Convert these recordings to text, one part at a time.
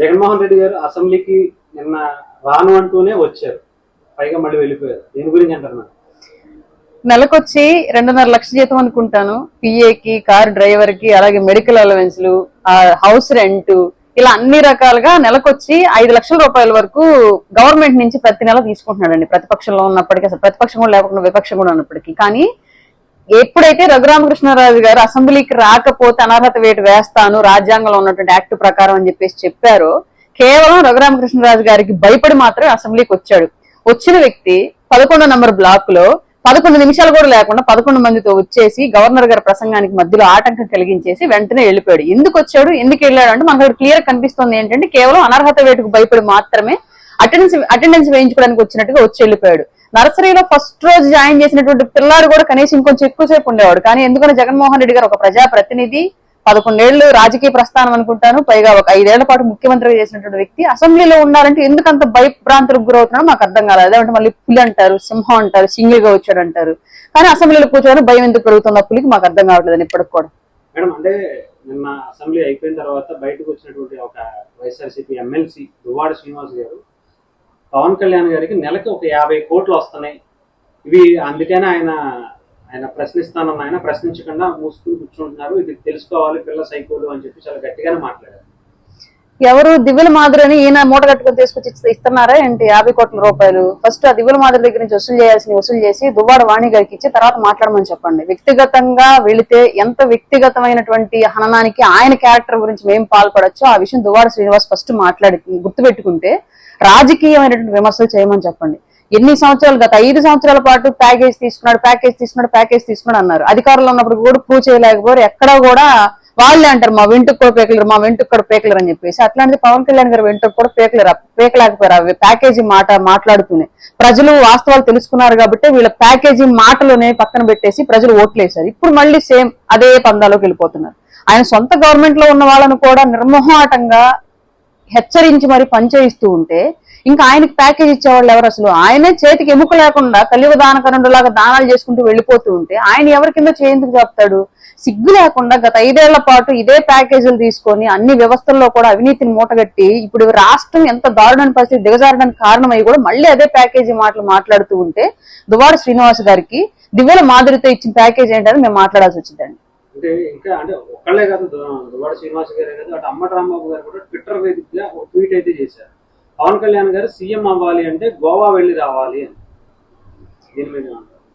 జగన్మోహన్ రెడ్డి గారు అసెంబ్లీకి నిన్న రాను అంటూనే వచ్చారు. పైగా మళ్ళీ వెళ్ళిపోయారు. దీని గురించి అంటారు నెలకొచ్చి రెండున్నర లక్షల జీతం అనుకుంటాను. పిఏకి కార్ డ్రైవర్కి అలాగే మెడికల్ అలవెన్స్లు హౌస్ రెంట్ ఇలా అన్ని రకాలుగా నెలకొచ్చి ఐదు లక్షల రూపాయల వరకు గవర్నమెంట్ నుంచి ప్రతి నెల తీసుకుంటున్నాడండి. ప్రతిపక్షంలో ఉన్నప్పటికీ అసలు ప్రతిపక్షం కూడా లేకుండా విపక్షం కూడా ఉన్నప్పటికీ. కానీ ఎప్పుడైతే రఘురామకృష్ణరాజు గారు అసెంబ్లీకి రాకపోతే అనర్హత వేటు వేస్తాను రాజ్యాంగంలో ఉన్నటువంటి యాక్ట్ ప్రకారం అని చెప్పేసి చెప్పారో కేవలం రఘురామకృష్ణరాజు గారికి భయపడి మాత్రమే అసెంబ్లీకి వచ్చాడు. వచ్చిన వ్యక్తి పదకొండో నంబర్ బ్లాక్లో పదకొండు నిమిషాలు కూడా లేకుండా పదకొండు మందితో వచ్చేసి గవర్నర్ గారి ప్రసంగానికి మధ్యలో ఆటంకం కలిగించేసి వెంటనే వెళ్ళిపోయాడు. ఎందుకు వచ్చాడు? ఎందుకు వెళ్ళాడు అంటే మనకు క్లియర్ కనిపిస్తుంది ఏంటంటే కేవలం అనర్హత వేటుకు భయపడి మాత్రమే అటెండెన్స్ అటెండెన్స్ వేయించుకోవడానికి వచ్చినట్టుగా వచ్చి వెళ్ళిపోయాడు. నర్సరీలో ఫస్ట్ రోజు జాయిన్ చేసినటువంటి పిల్లాడు కూడా కనీసం ఇంకొంచెం ఎక్కువసేపు ఉండేవాడు. కానీ ఎందుకంటే జగన్మోహన్ రెడ్డి గారు ఒక ప్రజాప్రతినిధి పదకొండేళ్ళు రాజకీయ ప్రస్థానం అనుకుంటాను పైగా ఒక ఐదేళ్ళ పాటు ముఖ్యమంత్రిగా చేసినటువంటి వ్యక్తి. అసెంబ్లీలో ఉండాలంటే ఎందుకు అంత భయభ్రాంతులకు గురవుతున్నాడో మాకు అర్థం కాలేదు. అంటే మళ్ళీ పులి అంటారు సింహం అంటారు సింగిల్గా వచ్చాడు అంటారు. కానీ అసెంబ్లీలో కూర్చోవడం భయం ఎందుకు పెరుగుతున్న పులికి మాకు అర్థం కావట్లేదు ఇప్పటికి కూడా. మేడం అంటే నిన్న అసెంబ్లీ అయిపోయిన తర్వాత బయటకు వచ్చినటువంటి ఒక వైఎస్ఆర్సీపీ ఎమ్మెల్సీ దువ్వాడ శ్రీనివాస్ గారు పవన్ కళ్యాణ్ గారికి నెలకి ఒక యాభై కోట్లు వస్తున్నాయి. ఇవి అందుకనే ఆయన ఆయన ప్రశ్నిస్తానన్న ఆయన ప్రశ్నించకుండా మూసుకుని కూర్చుంటున్నారు. ఇది తెలుసుకోవాలి పిల్ల సైకోలు అని చెప్పి చాలా గట్టిగానే మాట్లాడారు. ఎవరు దివ్యుల మాదిరిని ఈయన మూట కట్టుకుని తీసుకొచ్చి ఇస్తున్నారా ఏంటి? యాభై కోట్ల రూపాయలు. ఫస్ట్ ఆ దివ్యుల మాదిరి దగ్గర నుంచి వసూలు చేయాల్సిన వసూలు చేసి దువ్వాడ వాణి గారికి ఇచ్చి తర్వాత మాట్లాడమని చెప్పండి. వ్యక్తిగతంగా వెళితే ఎంత వ్యక్తిగతమైనటువంటి హననానికి ఆయన క్యారెక్టర్ గురించి మేము పాల్పడొచ్చో ఆ విషయం దువ్వాడ శ్రీనివాస్ ఫస్ట్ మాట్లాడి గుర్తుపెట్టుకుంటే రాజకీయమైనటువంటి విమర్శలు చేయమని చెప్పండి. ఎన్ని సంవత్సరాలు గత ఐదు సంవత్సరాల పాటు ప్యాకేజ్ తీసుకున్నాడు ప్యాకేజ్ తీసుకున్నాడు ప్యాకేజ్ తీసుకున్నాడు అన్నారు. అధికారంలో ఉన్నప్పుడు కూడా ప్రూవ్ చేయలేకపోయారు. ఎక్కడా కూడా వాళ్ళే అంటారు మా వెంటుకు కూడా పేకలరు మా వెంటుకు కూడా పేకలరు అని చెప్పేసి. అట్లాంటిది పవన్ కళ్యాణ్ గారు వెంటుకు కూడా పేకలరు పేకలేకపోయారు. అవి ప్యాకేజీ మాట మాట్లాడుతూనే. ప్రజలు వాస్తవాలు తెలుసుకున్నారు కాబట్టి వీళ్ళ ప్యాకేజీ మాటలోనే పక్కన పెట్టేసి ప్రజలు ఓట్లేశారు. ఇప్పుడు మళ్ళీ సేమ్ అదే పందాలోకి వెళ్ళిపోతున్నారు. ఆయన సొంత గవర్నమెంట్లో ఉన్న వాళ్ళను కూడా నిర్మోహాటంగా హెచ్చరించి మరి పనిచేయిస్తూ ఉంటే ఇంకా ఆయనకి ప్యాకేజ్ ఇచ్చేవాళ్ళు ఎవరు అసలు? ఆయనే చేతికి ఎముక లేకుండా కలియుగ దానకరుడు లాగా దానాలు చేసుకుంటూ వెళ్ళిపోతూ ఉంటే ఆయన ఎవరి కింద చేయందుకు చెప్తాడు సిగ్గు లేకుండా గత ఐదేళ్ళ పాటు ఇదే ప్యాకేజీలు తీసుకొని అన్ని వ్యవస్థల్లో కూడా అవినీతిని మూటగట్టి ఇప్పుడు రాష్ట్రం ఎంత దారుణ పరిస్థితి దిగజారడానికి కారణమై కూడా మళ్ళీ అదే ప్యాకేజీ మాటలు మాట్లాడుతూ ఉంటే దువాడ శ్రీనివాస్ గారికి దివ్యల మాదిరితో ఇచ్చిన ప్యాకేజ్ ఏంటని మేము మాట్లాడాల్సి వచ్చిందండి. అంటే ఇంకా అంటే ఒక్కళ్ళే కాదు దు- దువ్వాడ శ్రీనివాస్ గారే కాదు అటు అమ్మ రాంబాబు గారు కూడా ట్విట్టర్ వేదికగా ఒక ట్వీట్ అయితే చేశారు. పవన్ కళ్యాణ్ గారు సీఎం అవ్వాలి అంటే గోవా వెళ్ళి రావాలి అని. దీని మీద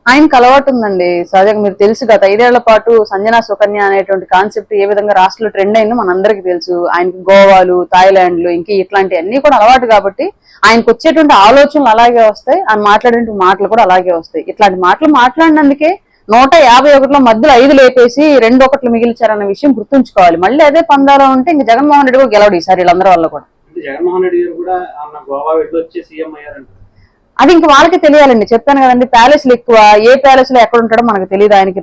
ఆయనకు అలవాటు ఉందండి. సహజంగా మీరు తెలుసు గత ఐదేళ్ళ పాటు సంజనా సుకన్య అనేటువంటి కాన్సెప్ట్ ఏ విధంగా రాష్ట్రంలో ట్రెండ్ అయిందో మనందరికీ తెలుసు. ఆయనకి గోవాలు థాయిలాండ్లు ఇంకా ఇట్లాంటి అన్ని కూడా అలవాటు కాబట్టి ఆయనకు వచ్చేటువంటి ఆలోచనలు అలాగే వస్తాయి. ఆయన మాట్లాడేటువంటి మాటలు కూడా అలాగే వస్తాయి. ఇట్లాంటి మాటలు మాట్లాడినందుకే నూట యాభై ఒకటిలో మధ్యలో ఐదు లేపేసి రెండు ఒకట్లు మిగిల్చారన్న విషయం గుర్తుంచుకోవాలి. మళ్ళీ అదే పందాలో ఉంటే ఇంక జగన్మోహన్ రెడ్డి కూడా గెలవడు ఈసారి వీళ్ళందరి వల్ల కూడా. జగన్మోహన్ రెడ్డి గారు కూడా అన్న గోవా వెళ్ళి వచ్చి సీఎం అయ్యారంట. అది ఇంక వాళ్ళకి తెలియాలండి. చెప్పాను కదండి ప్యాలెస్లు ఎక్కువ. ఏ ప్యాలెస్లో ఎక్కడ ఉంటాడో మనకు తెలియదు ఆయనకి.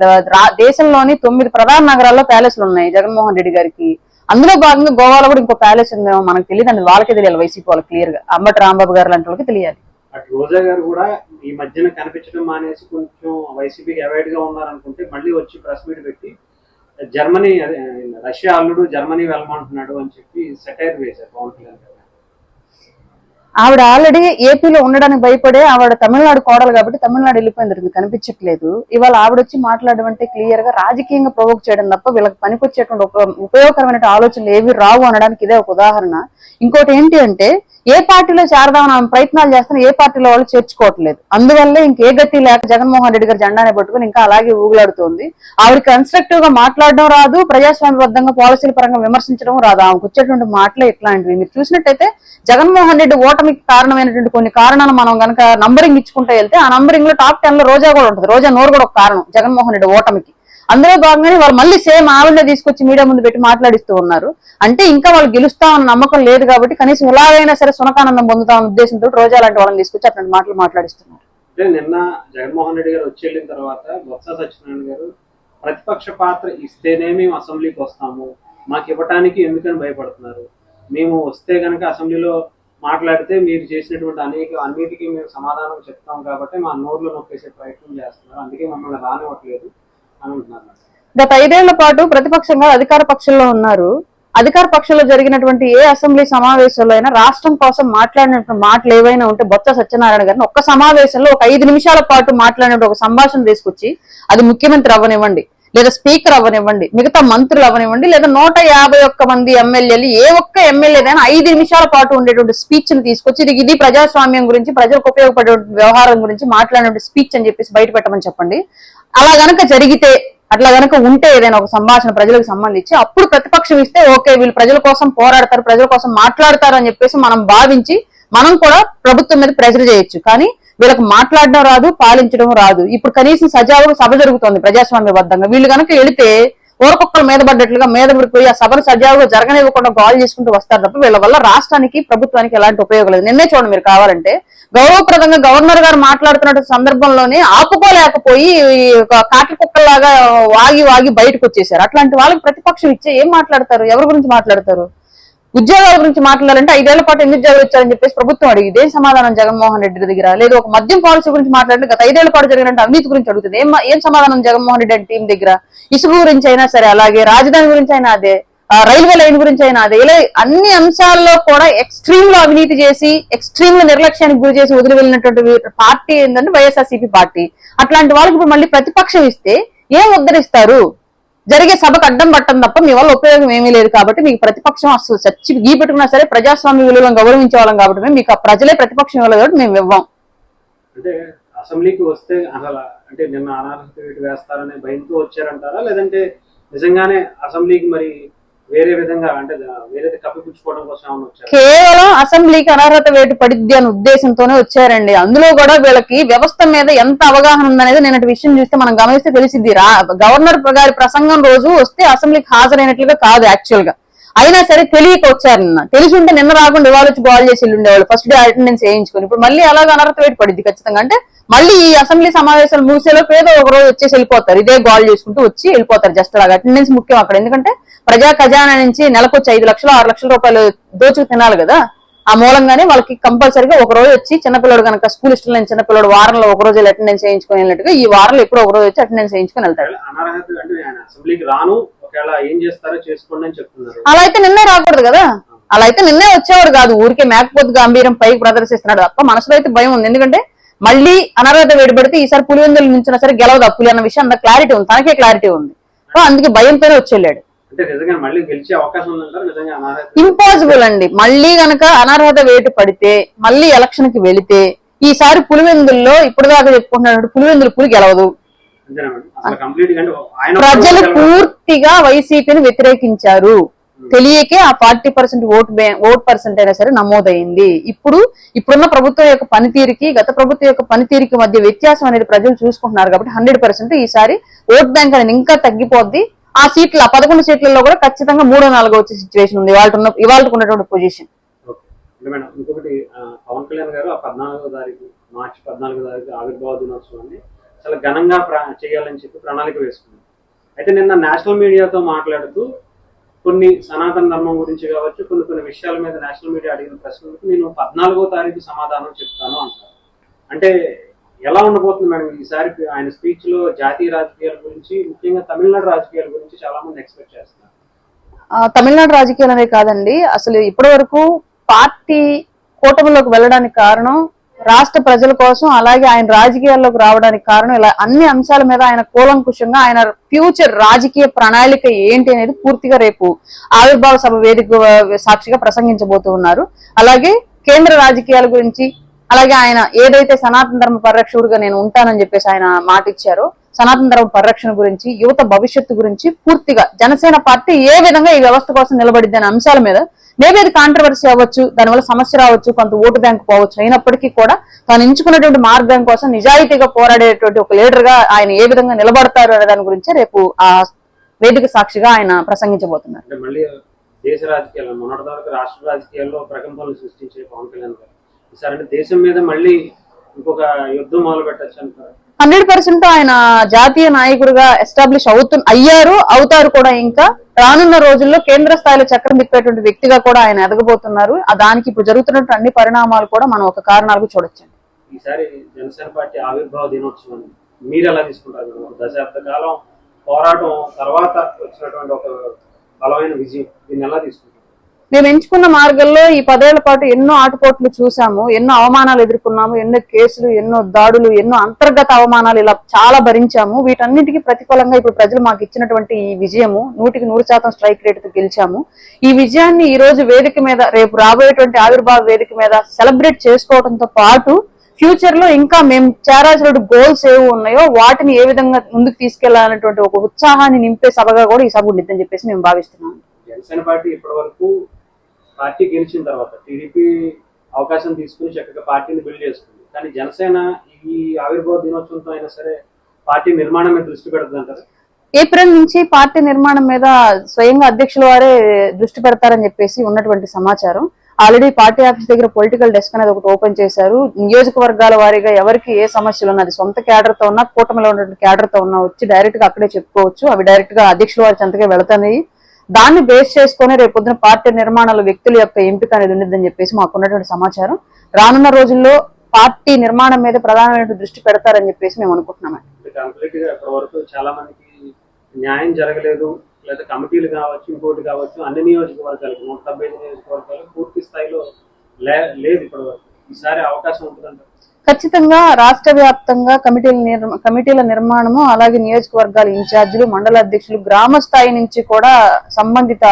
దేశంలోని తొమ్మిది ప్రధాన నగరాల్లో ప్యాలెస్లు ఉన్నాయి జగన్మోహన్ రెడ్డి గారికి. అందులో భాగంగా గోవాలో కూడా ఇంకో ప్యాలెస్ ఉందేమో మనకు తెలియదండి వాళ్ళకే తెలియాలి వైసీపీ వాళ్ళకి క్లియర్గా. అంబటి రాంబాబు గారు లాంటి వాళ్ళకి తెలియాలి. అటు రోజా గారు కూడా ఈ మధ్యన కనిపించడం మానేసి కొంచెం వైసీపీకి అవాయిడ్గా ఉన్నారనుకుంటే మళ్ళీ వచ్చి ప్రెస్ మీట్ పెట్టి జర్మనీ రష్యా అల్లుడు జర్మనీ వెళ్ళమంటున్నాడు అని చెప్పి సెటైర్ వేశారు పవన్ కళ్యాణ్ గారు. ఆవిడ ఆల్రెడీ ఏపీలో ఉండడానికి భయపడే ఆవిడ తమిళనాడు కోడలు కాబట్టి తమిళనాడు వెళ్ళిపోయింది కనిపించట్లేదు. ఇవాళ ఆవిడ వచ్చి మాట్లాడడం అంటే క్లియర్గా రాజకీయంగా ప్రొవోక్ చేయడం తప్ప వీళ్ళకి పనికొచ్చేటువంటి ఉపయోగకరమైన ఆలోచనలు ఏవి రావు అనడానికి ఇదే ఒక ఉదాహరణ. ఇంకోటి ఏంటి అంటే ఏ పార్టీలో చేరదామని ఆమె ప్రయత్నాలు చేస్తున్నా ఏ పార్టీలో వాళ్ళు చేర్చుకోవట్లేదు. అందువల్ల ఇంకే గతి లేక జగన్మోహన్ రెడ్డి గారు జెండానే పట్టుకుని ఇంకా అలాగే ఊగులాడుతోంది. ఆవిడ కన్స్ట్రక్టివ్గా మాట్లాడడం రాదు ప్రజాస్వామ్యబద్ధంగా పాలసీల పరంగా విమర్శించడం రాదు. ఆమెకు వచ్చేటువంటి మాటలే ఇట్లాంటివి. మీరు చూసినట్టయితే జగన్మోహన్ రెడ్డి ఓటమికి కారణమైనటువంటి కొన్ని కారణాలు మనం గనక నంబరింగ్ ఇచ్చుకుంటూ వెళ్తే ఆ నంబరింగ్లో టాప్ టెన్లో రోజా కూడా ఉంటుంది. రోజా నోరు కూడా ఒక కారణం జగన్మోహన్ రెడ్డి ఓటమికి. అందులో భాగంగానే వాళ్ళు మళ్ళీ సేమ్ ఆవిడనే తీసుకొచ్చి మీడియా ముందు పెట్టి మాట్లాడిస్తూ ఉన్నారు. అంటే ఇంకా వాళ్ళు గెలుస్తామన్న నమ్మకం లేదు కాబట్టి కనీసం ఎలాగైనా సరే సునకానందం పొందుతామన్న ఉద్దేశంతో రోజా లాంటి వాళ్ళని తీసుకొచ్చి అట్లాంటి మాటలు మాట్లాడిస్తున్నారు. నిన్న జగన్మోహన్ రెడ్డి గారు వచ్చి వెళ్ళిన తర్వాత బొత్స సత్యనారాయణ గారు ప్రతిపక్ష పాత్ర ఇస్తేనే మేము అసెంబ్లీకి వస్తాము మాకు ఇవ్వటానికి ఎందుకని భయపడుతున్నారు? మేము వస్తే గనక అసెంబ్లీలో మాట్లాడితే మీరు చేసినటువంటి అనేక అన్నిటికీ మేము సమాధానం చెప్తాం కాబట్టి మా నోరులో నొక్కేసే ప్రయత్నం చేస్తున్నారు. అందుకే మమ్మల్ని రానివ్వట్లేదు. గత ఐదేళ్ళ పాటు ప్రతిపక్షంగా అధికార పక్షంలో ఉన్నారు. అధికార పక్షంలో జరిగినటువంటి ఏ అసెంబ్లీ సమావేశంలో అయినా రాష్ట్రం కోసం మాట్లాడినటువంటి మాటలు ఏవైనా ఉంటే బొత్స సత్యనారాయణ గారిని ఒక్క సమావేశంలో ఒక ఐదు నిమిషాల పాటు మాట్లాడినటువంటి ఒక సంభాషణ తీసుకొచ్చి అది ముఖ్యమంత్రి అవ్వనివ్వండి. లేదా స్పీకర్ అవ్వనివ్వండి మిగతా మంత్రులు అవ్వనివ్వండి లేదా నూట యాభై ఒక్క మంది ఎమ్మెల్యేలు ఏ ఒక్క ఎమ్మెల్యేదైనా ఐదు నిమిషాల పాటు ఉండేటువంటి స్పీచ్ని తీసుకొచ్చి ఇది ఇది ప్రజాస్వామ్యం గురించి ప్రజలకు ఉపయోగపడే వ్యవహారం గురించి మాట్లాడినటువంటి స్పీచ్ అని చెప్పేసి బయట పెట్టమని చెప్పండి. అలా గనక జరిగితే అట్లా గనక ఉంటే ఏదైనా ఒక సంభాషణ ప్రజలకు సంబంధించి అప్పుడు ప్రతిపక్షం ఇస్తే ఓకే వీళ్ళు ప్రజల కోసం పోరాడతారు ప్రజల కోసం మాట్లాడతారు అని చెప్పేసి మనం భావించి మనం కూడా ప్రభుత్వం మీద ప్రెజర్ చేయొచ్చు. కానీ వీళ్ళకి మాట్లాడడం రాదు పాలించడం రాదు. ఇప్పుడు కనీసం సజావుగా సభ జరుగుతోంది ప్రజాస్వామ్యబద్ధంగా. వీళ్ళు గనక వెళితే ఊరకొక్కలు మీద పడ్డట్లుగా మీద పడిపోయి ఆ సభను సజావుగా జరగనివ్వకుండా గాల్ చేసుకుంటూ వస్తారు తప్ప వీళ్ళ వల్ల రాష్ట్రానికి ప్రభుత్వానికి ఎలాంటి ఉపయోగం లేదు. నిన్నే చూడండి మీరు కావాలంటే గౌరవప్రదంగా గవర్నర్ గారు మాట్లాడుతున్న సందర్భంలోనే ఆపుకోలేకపోయి ఈ ఒక కుక్కల్లాగా వాగి వాగి బయటకు వచ్చేసారు అట్లాంటి వాళ్ళకి ప్రతిపక్షం ఇచ్చే ఏం మాట్లాడతారు? ఎవరి గురించి మాట్లాడతారు? ఉద్యోగాల గురించి మాట్లాడాలంటే ఐదేళ్ళ పాటు ఎన్ని ఉద్యోగాలు ఇచ్చారని చెప్పేసి ప్రభుత్వం అడిగి ఏం సమాధానం జగన్మోహన్ రెడ్డి దగ్గర. లేదు ఒక మద్యం పాలసీ గురించి మాట్లాడితే గత ఐదేళ్ళ పాటు జరిగిన అవినీతి గురించి అడుగుతుంది. ఏం ఏం సమాధానం జగన్మోహన్ రెడ్డి అంటే టీం దగ్గర? ఇసుక గురించి అయినా సరే అలాగే రాజధాని గురించి అయినా అదే రైల్వే లైన్ గురించి అయినా అదే ఇలా అన్ని అంశాల్లో కూడా ఎక్స్ట్రీమ్లో అవినీతి చేసి ఎక్స్ట్రీమ్లో నిర్లక్ష్యానికి గురి చేసి వదిలి వెళ్ళినటువంటి పార్టీ ఏంటంటే వైఎస్ఆర్సీపీ పార్టీ. అట్లాంటి వాళ్ళకి ఇప్పుడు మళ్ళీ ప్రతిపక్షం ఇస్తే ఏం ఉద్ధరిస్తారు? జరిగే సభకు అడ్డం పట్టడం తప్ప మీ వల్ల ఉపయోగం ఏమీ లేదు కాబట్టి మీకు ప్రతిపక్షం అసలు చచ్చి గీ పెట్టుకున్నా సరే ప్రజాస్వామ్య విలువలను గౌరవించే వాళ్ళం కాబట్టి మీకు ఆ ప్రజలే ప్రతిపక్షం ఇవ్వాలి కాబట్టి మేము ఇవ్వం. అంటే అసెంబ్లీకి వస్తే అసలు అంటే నిన్న అనార్హత వేస్తారనే భయంతో వచ్చారంటారా? లేదంటే నిజంగానే అసెంబ్లీకి మరి వేరే విధంగా అంటే వేరేది కప్పిపుచ్చుకోవడం కోసం వచ్చారు? కేవలం అసెంబ్లీకి అనర్హత వేటు పడిద్ది అనే ఉద్దేశంతోనే వచ్చారండి. అందులో కూడా వీళ్ళకి వ్యవస్థ మీద ఎంత అవగాహన ఉందనేది నేను విషయం చూస్తే మనం గమనిస్తే తెలిసింది గవర్నర్ గారి ప్రసంగం రోజు వస్తే అసెంబ్లీకి హాజరైనట్లుగా కాదు యాక్చువల్గా. అయినా సరే తెలియక వచ్చారు నిన్న. తెలిసి ఉంటే నిన్న రాకుండా ఇవాళ వచ్చి గోల్ చేసి వెళ్ళి ఉండేవాళ్ళు. ఫస్ట్ డే అటెండెన్స్ వేయించుకొని. ఇప్పుడు మళ్ళీ అలాగ అనర్హత వేటు పడిద్ది ఖచ్చితంగా. అంటే మళ్ళీ ఈ అసెంబ్లీ సమావేశాలు మూసేలో ఏదో ఒక రోజు వచ్చేసి వెళ్ళిపోతారు. ఇదే గోల్ చేసుకుంటూ వచ్చి వెళ్ళిపోతారు. జస్ట్ అలాగ అటెండెన్స్ ముఖ్యం అక్కడ. ఎందుకంటే ప్రజా ఖజానా నుంచి నెలకు వచ్చి ఐదు లక్షలు ఆరు లక్షల రూపాయలు దోచుకు తినాలి కదా ఆ మూలంగానే వాళ్ళకి కంపల్సరీగా ఒక రోజు వచ్చి చిన్నపిల్లడు కనుక స్కూల్ ఇష్టం లేని చిన్నపిల్లడు వారంలో ఒక రోజు అటెండెన్స్ చేయించుకొని వెళ్ళినట్టుగా ఈ వారంలో ఎప్పుడో ఒక రోజు వచ్చి అటెండెన్స్ చేయించుకొని వెళ్తాడు. అలా అయితే నిన్నే రాకూడదు కదా. అలా అయితే నిన్నే వచ్చేవాడు కాదు ఊరికే మేకపోతు గంభీరం పైకి ప్రదర్శిస్తున్నాడు తప్ప మనసులో అయితే భయం ఉంది. ఎందుకంటే మళ్ళీ అనర్హత వేడిపడితే ఈసారి పులివెందులు నుంచినా సరే గెలవదు ఆ పులి అన్న విషయం అంత క్లారిటీ ఉంది. తనకే క్లారిటీ ఉంది. సో అందుకే భయంతోనే వచ్చి వెళ్ళాడు అంటే నిజంగా మళ్ళీ గెలిచే అవకాశం ఉందంటారు? నిజంగా అనర్హత ఇంపాసిబుల్ అండి. మళ్ళీ గనక అనర్హత వేటు పడితే మళ్ళీ ఎలక్షన్కి వెళితే ఈసారి పులివెందుల్లో ఇప్పుడు దాకా చెప్పుకుంటున్నట్టు పులివెందులు పులి గెలవదు. ప్రజలు పూర్తిగా వైసీపీని వ్యతిరేకించారు. తెలియకే ఆ forty percent vote vote percent అయినా సరే నమోదైంది. ఇప్పుడు ఇప్పుడున్న ప్రభుత్వం యొక్క పనితీరుకి గత ప్రభుత్వం యొక్క పనితీరుకి మధ్య వ్యత్యాసం అనేది ప్రజలు చూసుకుంటున్నారు కాబట్టి హండ్రెడ్ పర్సెంట్ ఈసారి ఓట్ బ్యాంక్ అనేది ఇంకా తగ్గిపోద్ది. ఆ సీట్ల పదకొండు సీట్లలో కూడా ఖచ్చితంగా మూడో నాలుగో వచ్చే సిచ్యువేషన్ ఉంది. ఇవాళ ఉన్న ఇవాళ ఉన్నటువంటి పొజిషన్ ఇంకొకటి పవన్ కళ్యాణ్ గారు ఆ పద్నాలుగో తారీఖు మార్చి పద్నాలుగో తారీఖు ఆవిర్భావ దినోత్సవాన్ని చాలా ఘనంగా చేయాలని చెప్పి ప్రణాళిక వేసుకున్నారు. అయితే నిన్న నేషనల్ మీడియాతో మాట్లాడుతూ కొన్ని సనాతన ధర్మం గురించి కావచ్చు కొన్ని కొన్ని విషయాల మీద నేషనల్ మీడియా అడిగిన ప్రశ్నలకు నేను పద్నాలుగో తారీఖు సమాధానం చెప్తాను అంటారు. అంటే ఎలా ఉండబోతుంది మేడం ఈసారి ఆయన స్పీచ్లో జాతీయ రాజకీయాల గురించి ముఖ్యంగా తమిళనాడు రాజకీయాల గురించి చాలా మంది ఎక్స్పెక్ట్ చేస్తున్నారు. తమిళనాడు రాజకీయాలు అనే కాదండి. అసలు ఇప్పటి వరకు పార్టీ కూటమిలోకి వెళ్ళడానికి కారణం రాష్ట్ర ప్రజల కోసం అలాగే ఆయన రాజకీయాల్లోకి రావడానికి కారణం ఇలా అన్ని అంశాల మీద ఆయన కూలంకుషంగా ఆయన ఫ్యూచర్ రాజకీయ ప్రణాళిక ఏంటి అనేది పూర్తిగా రేపు ఆవిర్భావ సభ వేదిక సాక్షిగా ప్రసంగించబోతూ ఉన్నారు. అలాగే కేంద్ర రాజకీయాల గురించి అలాగే ఆయన ఏదైతే సనాతన ధర్మ పరిరక్షకుడిగా నేను ఉంటానని చెప్పేసి ఆయన మాట ఇచ్చారో సనాతన ధర్మ పరిరక్షణ గురించి యువత భవిష్యత్తు గురించి పూర్తిగా జనసేన పార్టీ ఏ విధంగా ఈ వ్యవస్థ కోసం నిలబడింది అనే అంశాల మీద మేబీ అది కాంట్రవర్సీ అవ్వచ్చు దానివల్ల సమస్య రావచ్చు కొంత ఓటు బ్యాంక్ పోవచ్చు అయినప్పటికీ కూడా తాను ఎంచుకున్నటువంటి మార్గం కోసం నిజాయితీగా పోరాడేటువంటి ఒక లీడర్గా ఆయన ఏ విధంగా నిలబడతారు అనే దాని గురించి రేపు ఆ వేదిక సాక్షిగా ఆయన ప్రసంగించబోతున్నారు. దేశ రాజకీయాల్లో మొన్నటి రాష్ట్ర రాజకీయాల్లో ప్రకంపనలు సృష్టించే పవన్ కళ్యాణ్ గారు. అంటే దేశం మీద మళ్ళీ ఇంకొక యుద్ధం మొదలు పెట్టచ్చు అంటారు హండ్రెడ్ పర్సెంట్ ఆయన జాతీయ నాయకుడిగా ఎస్టాబ్లిష్ అవుతు అయ్యారు అవుతారు కూడా ఇంకా. రానున్న రోజుల్లో కేంద్ర స్థాయిలో చక్రం తిప్పేటువంటి వ్యక్తిగా కూడా ఆయన ఎదగబోతున్నారు. ఆ దానికి ఇప్పుడు జరుగుతున్నటువంటి అన్ని పరిణామాలు కూడా మనం ఒక కారణాలకు చూడొచ్చు ఈసారి జనసేన పార్టీ ఆవిర్భావ దినోత్సవం మీరు ఎలా తీసుకుంటారు? దశాబ్ద కాలం పోరాటం తర్వాత వచ్చినటువంటి ఒక బలమైన విజయం దీన్ని ఎలా తీసుకుంటారు? మేము ఎంచుకున్న మార్గంలో ఈ పదేళ్ళ పాటు ఎన్నో ఆటుపోట్లు చూసాము ఎన్నో అవమానాలు ఎదుర్కొన్నాము ఎన్నో కేసులు ఎన్నో దాడులు ఎన్నో అంతర్గత అవమానాలు ఇలా చాలా భరించాము. వీటన్నిటికీ ప్రతిఫలంగా ఇప్పుడు ప్రజలు మాకు ఇచ్చినటువంటి ఈ విజయము నూటికి నూరు శాతం స్ట్రైక్ రేటుతో గెలిచాము. ఈ విజయాన్ని ఈ రోజు వేదిక మీద రేపు రాబోయేటువంటి ఆవిర్భావ వేదిక మీద సెలబ్రేట్ చేసుకోవడంతో పాటు ఫ్యూచర్లో ఇంకా మేము చేరాల్సిన గోల్స్ ఏవి ఉన్నాయో వాటిని ఏ విధంగా ముందుకు తీసుకెళ్ళాలనేటువంటి ఒక ఉత్సాహాన్ని నింపే సభగా కూడా ఈ సభ ఉండిద్దని చెప్పేసి మేము భావిస్తున్నాము జనసేన పార్టీ ఇప్పటి వరకు పార్టీ గెలిచిన తర్వాత టీడీపీ అవకాశం తీసుకుని చక్కగా పార్టీని బిల్డ్ చేసుకుంది. కానీ జనసేన ఈ ఆవిర్భావ దినోత్సవంతో అయినా సరే పార్టీ నిర్మాణం మీద దృష్టి పెడుతుంది అంటారు? ఏప్రిల్ నుంచి పార్టీ నిర్మాణం మీద స్వయంగా అధ్యక్షుల వారే దృష్టి పెడతారని చెప్పేసి ఉన్నటువంటి సమాచారం. ఆల్రెడీ పార్టీ ఆఫీస్ దగ్గర పొలిటికల్ డెస్క్ అనేది ఒకటి ఓపెన్ చేశారు. నియోజకవర్గాల వారీగా ఎవరికి ఏ సమస్యలు ఉన్నది సొంత క్యాడర్తో ఉన్నా కూటమిలో ఉన్నటువంటి క్యాడర్తో ఉన్నా వచ్చి డైరెక్ట్గా అక్కడే చెప్పుకోవచ్చు. అవి డైరెక్ట్గా అధ్యక్షుల వారి చెంతకే వెళుతున్నాయి. దాన్ని బేస్ చేసుకుని రేపు పొద్దున పార్టీ నిర్మాణాల వ్యక్తుల యొక్క ఎంపిక అనేది ఉండిద్దని చెప్పేసి మాకు ఉన్నటువంటి సమాచారం. రానున్న రోజుల్లో పార్టీ నిర్మాణం మీద ప్రధానమైన దృష్టి పెడతారని చెప్పేసి మేము అనుకుంటున్నాం కంప్లీట్గా ఇప్పటి వరకు చాలా మందికి న్యాయం జరగలేదు లేదా కమిటీలు కావచ్చు ఇంకోటి కావచ్చు అన్ని నియోజకవర్గాలకు నూట డెబ్బై నియోజకవర్గాలు పూర్తి స్థాయిలో లే లేదు ఇప్పటి వరకు. ఈసారి అవకాశం ఉంటుందంటారు? ఖచ్చితంగా రాష్ట్ర వ్యాప్తంగా కమిటీల నిర్మ కమిటీల నిర్మాణము అలాగే నియోజకవర్గాల ఇన్ఛార్జీలు మండల అధ్యక్షులు గ్రామ స్థాయి నుంచి కూడా సంబంధిత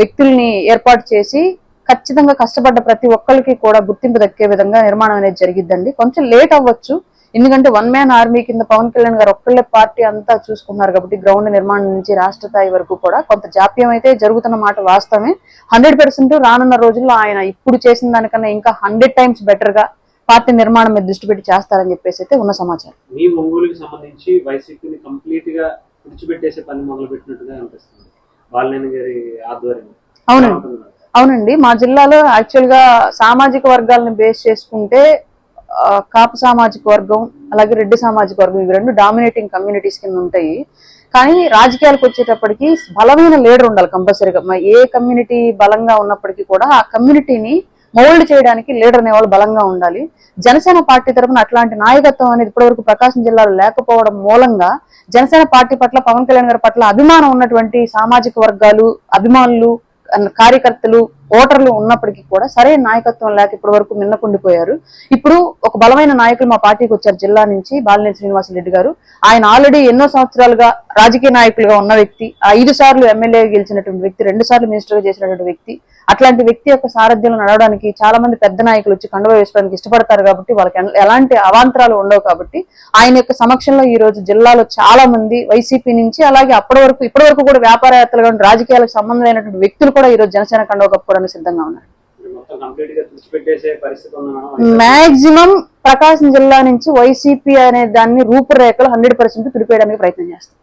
వ్యక్తుల్ని ఏర్పాటు చేసి ఖచ్చితంగా కష్టపడ్డ ప్రతి ఒక్కరికి కూడా గుర్తింపు దక్కే విధంగా నిర్మాణం అనేది జరిగిద్దండి. కొంచెం లేట్ అవ్వచ్చు. ఎందుకంటే వన్ మ్యాన్ ఆర్మీ కింద పవన్ కళ్యాణ్ గారు ఒక్కళ్ళే పార్టీ అంతా చూసుకున్నారు కాబట్టి గ్రౌండ్ నిర్మాణం నుంచి రాష్ట్ర స్థాయి వరకు కూడా కొంత జాప్యం అయితే జరుగుతున్న మాట వాస్తవమే. హండ్రెడ్ పర్సెంట్ రానున్న రోజుల్లో ఆయన ఇప్పుడు చేసిన దానికన్నా ఇంకా హండ్రెడ్ టైమ్స్ బెటర్గా పార్టీ నిర్మాణం మీద దృష్టి పెట్టి చేస్తారని చెప్పేసి అయితే ఉన్న సమాచారం. మీ ఒంగోలుకి సంబంధించి వైసీపీని కంప్లీట్గా విడిచిపెట్టేసే పని మొదలు పెట్టినట్టుగా అనిపిస్తుంది. బాలినేని గారి ఆధ్వర్యంలో. అవునండి? అవునండి. మా జిల్లాలో యాక్చువల్గా సామాజిక వర్గాలను బేస్ చేసుకుంటే కాపు సామాజిక వర్గం అలాగే రెడ్డి సామాజిక వర్గం ఇవి రెండు డామినేటింగ్ కమ్యూనిటీస్ కింద ఉంటాయి. కానీ రాజకీయాలకు వచ్చేటప్పటికి బలమైన లీడర్ ఉండాలి కంపల్సరీగా. ఏ కమ్యూనిటీ బలంగా ఉన్నప్పటికీ కూడా ఆ కమ్యూనిటీని మౌల్డ్ చేయడానికి లీడర్ అనేవాళ్ళు బలంగా ఉండాలి. జనసేన పార్టీ తరపున అట్లాంటి నాయకత్వం అనేది ఇప్పటివరకు ప్రకాశం జిల్లాలో లేకపోవడం మూలంగా జనసేన పార్టీ పట్ల పవన్ కళ్యాణ్ గారి పట్ల అభిమానం ఉన్నటువంటి సామాజిక వర్గాలు అభిమానులు కార్యకర్తలు ఓటర్లు ఉన్నప్పటికీ కూడా సరైన నాయకత్వం లేక ఇప్పటి వరకు మిన్నకుండిపోయారు. ఇప్పుడు ఒక బలమైన నాయకులు మా పార్టీకి వచ్చారు జిల్లా నుంచి బాలినేని శ్రీనివాసరెడ్డి గారు. ఆయన ఆల్రెడీ ఎన్నో సంవత్సరాలుగా రాజకీయ నాయకులుగా ఉన్న వ్యక్తి ఆ ఐదు సార్లు ఎమ్మెల్యే గెలిచినటువంటి వ్యక్తి రెండు సార్లు మినిస్టర్గా చేసినటువంటి వ్యక్తి. అట్లాంటి వ్యక్తి యొక్క సారథ్యంలో నడవడానికి చాలా మంది పెద్ద నాయకులు వచ్చి కండువ వేసుకోవడానికి ఇష్టపడతారు కాబట్టి వాళ్ళకి ఎలాంటి అవాంతరాలు ఉండవు కాబట్టి ఆయన యొక్క సమక్షంలో ఈ రోజు జిల్లాలో చాలా మంది వైసీపీ నుంచి అలాగే అప్పటి వరకు ఇప్పటి వరకు కూడా వ్యాపారవేత్తలుగా కానీ రాజకీయాలకు సంబంధమైనటువంటి వ్యక్తులు కూడా ఈ రోజు జనసేన కండువ కప్పుకోవడానికి సిద్ధంగా ఉన్నారు. మాక్సిమం ప్రకాశం జిల్లా నుంచి వైసీపీ అనే దాన్ని రూపురేఖలు హండ్రెడ్ పర్సెంట్ పిలిపేయడానికి ప్రయత్నం చేస్తాం.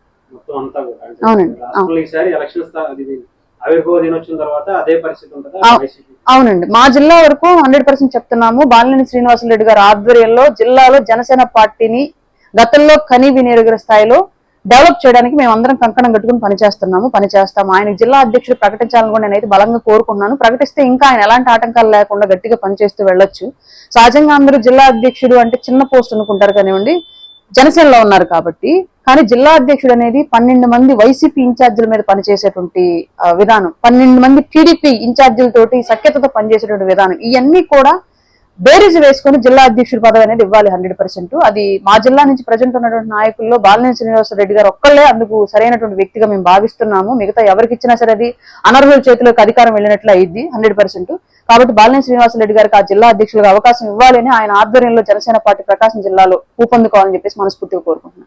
అవునండి, అవునండి. మా జిల్లా వరకు హండ్రెడ్ పర్సెంట్ చెప్తున్నాము. బాలినేని శ్రీనివాసరెడ్డి గారి ఆధ్వర్యంలో జిల్లాలో జనసేన పార్టీని గతంలో కని వినియోగ స్థాయిలో డెవలప్ చేయడానికి మేము అందరం కంకణం కట్టుకుని పనిచేస్తున్నాము పనిచేస్తాము ఆయన జిల్లా అధ్యక్షుడు ప్రకటించాలని కూడా నేనైతే బలంగా కోరుకున్నాను ప్రకటిస్తే ఇంకా ఆయన ఎలాంటి ఆటంకాలు లేకుండా గట్టిగా పనిచేస్తూ వెళ్ళొచ్చు. సహజంగా అందరూ జిల్లా అధ్యక్షుడు అంటే చిన్న పోస్ట్ అనుకుంటారు కానివ్వండి జనసేనలో ఉన్నారు కాబట్టి. కానీ జిల్లా అధ్యక్షుడు అనేది పన్నెండు మంది వైసీపీ ఇన్ఛార్జీల మీద పనిచేసేటువంటి విధానం. పన్నెండు మంది టీడీపీ ఇన్ఛార్జీలతోటి సఖ్యతతో పనిచేసేటువంటి విధానం. ఇవన్నీ కూడా బేరీజు వేసుకొని జిల్లా అధ్యక్షుడి పదవి అనేది ఇవ్వాలి హండ్రెడ్ పర్సెంట్. అది మా జిల్లా నుంచి ప్రజెంట్ ఉన్నటువంటి నాయకుల్లో బాలినేని శ్రీనివాస రెడ్డి గారు ఒక్కళ్ళే అందుకు సరైనటువంటి వ్యక్తిగా మేము భావిస్తున్నాము. మిగతా ఎవరికి ఇచ్చినా సరే అది అనర్హుల చేతిలోకి అధికారం వెళ్ళినట్లు అయింది హండ్రెడ్ పర్సెంట్. కాబట్టి బాలినేని శ్రీనివాస రెడ్డి గారికి ఆ జిల్లా అధ్యక్షులుగా అవకాశం ఇవ్వాలని ఆయన ఆధ్వర్యంలో జనసేన పార్టీ ప్రకాశం జిల్లాలో ఊపందుకోవాలని చెప్పేసి మనస్ఫూర్తిగా కోరుకుంటున్నాను.